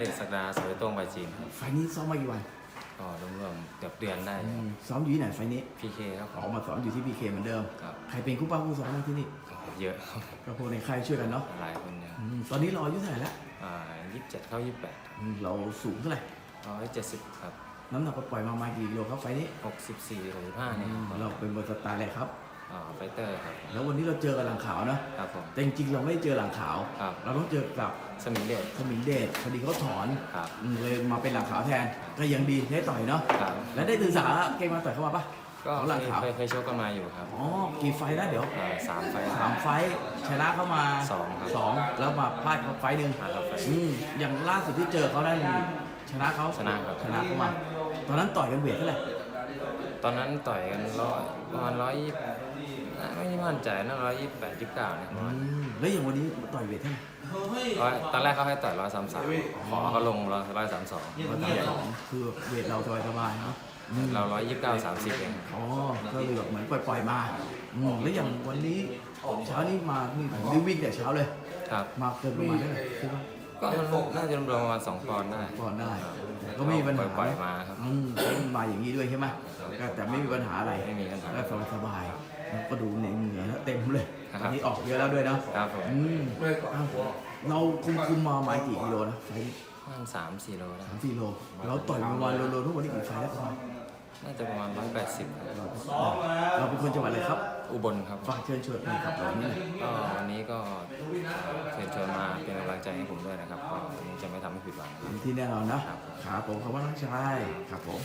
เดชศักดาสวยโต้งไปจีนครับไฟล์นี้ซ้อมมากี่วันก็รวมๆเกือบเดือนได้อืมซ้อมอยู่ที่ไหนไฟล์นี้พีเคครับผออกมมาซ้อมอยู่ที่พีเคเหมือนเดิม ครับใครเป็นคู่ป้าคู่ซ้อมบ้างที่นี่เยอะครับก็พวกในค่ายช่วยกันเนาะหลายคนเนี่ยอืมตอนนี้เราอายุเท่าไหร่แล้วอ่ายี่สิบเจ็ดเข้ายี่สิบแปดอืมเราสูงเท่าไหร่ ร้อยเจ็ดสิบครับน้ำหนักปล่อยๆมามากี่กิโลครับไฟล์นี้หกสิบสี่หรือห้าเนี่ยอืมครับเราเป็นบนสไตล์อะไรครับ อ่าไฟเตอร์ครับ แล้ววันนี้เราเจอกับหลังขาวเนาะครับผม แต่จริงๆเราไม่ได้เจอหลังขาว ครับ เราต้องเจอกับสมิงเดชสมิงเดชพอดีเขาถอนครับ อืมเลยมาเป็นหลังขาวแทน ก็ยังดีได้ต่อยเนาะ ครับ แล้วได้ศึกษาเกมมาต่อยเข้ามาปะก็ของเคหลังยขาว เคยเคยชกกันมาอยู่ครับอ๋อ กี่ไฟล์แล้วเดี๋ยว อ่าสามไฟล์ สามไฟล์ชนะเข้ามาสองครับสองแล้วมาพลาดเขาไฟล์หนึ่งพลาดเขาไฟล์อืมอย่างล่าสุดที่เจอเขาได้ชนะเขาชนะครับ ชนะเขามา ตอนนั้นต่อยกันเวทเท่าไหร่ ตอนนั้นต่อยกันร้อยประมาณร้อยยี่ไม่มั่นใจนะร้อยยี่สิบแปดยี่สิบเก้าเนี่ยประมาณอืมแล้วอย่างวันนี้ต่อยเวทเท่าไหร่ร้อยตอนแรกเขาให้ต่อยร้อยสามสามขอเขาลงร้อยร้อยสามสองร้อยสามสองคือเวทเราสบายๆเนาะอืมเราร้อยยี่สิบเก้าสามสิบเองอ๋อก็เลยแบบเหมือนปล่อยๆมาอืมแล้วอย่างวันนี้เช้านี้มานี่ผมได้วิ่งแต่เช้าเลย ครับ มาเกินประมาณเท่าไหร่คิดว่า ก็มันน่าจะรวมๆประมาณสองปอนด์ได้ก่อนได้แต่ก็ไม่มีปัญหาปล่อยๆมาครับ อืมก็มาอย่างนี้ด้วยใช่ไหมก็แต่ไม่มีปัญหาอะไรไม่มีปัญหาก็สบายสบายๆแล้วก็ดูเหนื่อยเหนื่อยแล้วเต็มเลยครับ วันนี้ออกเยอะแล้วด้วยเนาะครับผมอืมเอ้าเราคุมคุมมาประมาณกี่กิโลนะไฟล์นี้ประมาณสามสี่โลได้สามสี่โล เราต่อยประมาณโลโลทุกวันนี้กี่ไฟล์แล้วประมาณ น่าจะประมาณร้อยแปดสิบเราเป็นคนจังหวัดอะไรครับ อุบลครับฝากเชิญชวนหน่อยครับเรานี่หน่อยก็วันนี้ก็เชิญชวนมาเป็นกำลังใจให้ผมด้วยนะครับก็จะไม่ทำให้ผิดหวังครับที่แน่นอนนะครับ ครับผมขอบคุณน้องชายครับผม